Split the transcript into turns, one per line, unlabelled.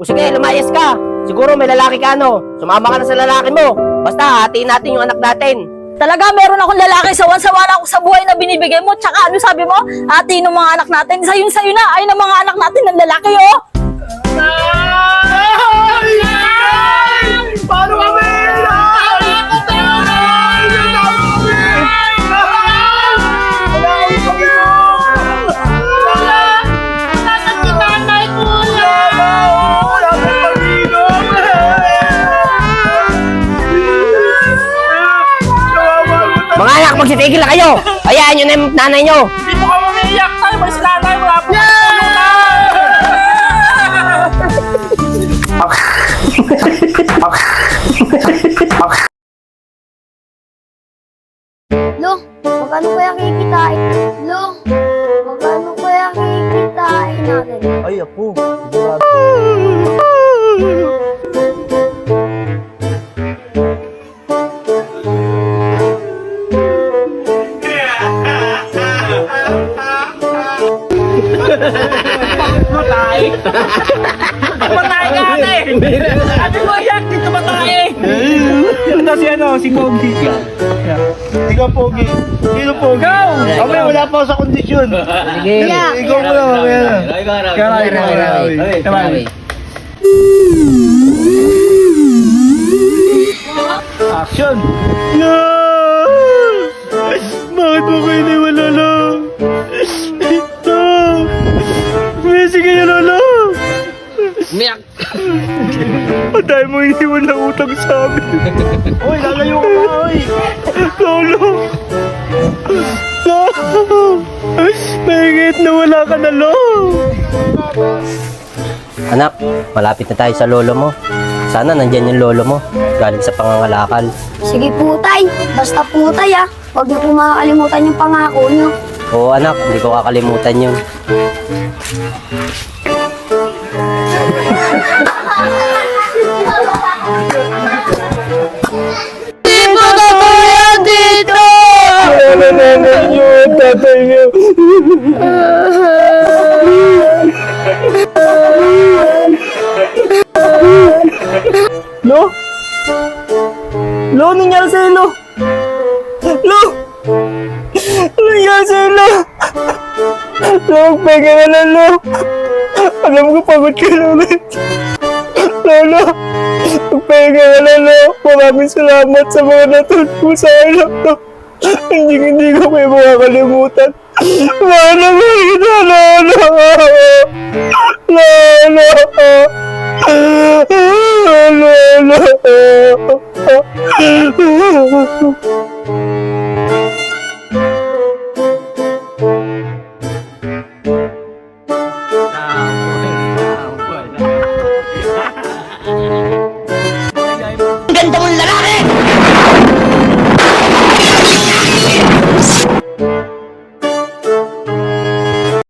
O sige, lumayas ka. Siguro may lalaki ka, no? Sumama ka na sa lalaki mo. Basta, hatiin natin yung anak natin.
Talaga, meron akong lalaki, sawan-sawa na ako sa buhay na binibigay mo. Tsaka ano sabi mo? Ati ng mga anak natin, sa'yo sa'yo na. Ay ng mga anak natin
magsitigil na kayo! Hayaan nyo na yung nanay nyo!
Hindi mo kami umiiyak tayo, may sinanay, wala po.
Lo, magkano kaya kikitain? Lo, magkano kaya kikitain natin?
Ay, apo.
Matay. Matay ka ate. Ate mo iyak, dito matay. Ito si ano, si Pogi.
Ikaw, Pogi. Sino, Pogi?
Ikaw!
Kami, wala pa sa kondisyon.
Sige.
Yeah.
Ikaw mo na.
Karay, karay. Karay.
Action! No! Bakit mo ko Ang dahil mo iniwan na utang sa amin. Uy, lalayo ka pa, uy! Lolo! Lolo! Mahigit na wala ka na, Lolo!
Anak, malapit na tayo sa lolo mo. Sana nandyan yung lolo mo. Galing sa pangangalakal.
Sige po, tay. Basta po, tay, ah. Huwag niyo po makakalimutan yung pangako niyo.
Oo anak, hindi ko kakalimutan yun.
Lo, nangyari sa'yo, Lo? Lo? Anong nangyari sa'yo, Lo? Lo, magpahinga ka na, Lo. Alam ko, pagod ka na ulit. Lolo, magpahinga ka na, Lo. Maraming salamat sa mga natulog mo sa akin, Lo. Hindi, hindi ko kayo makakalimutan. Lolo, mahina, Lolo. Lolo. Lolo.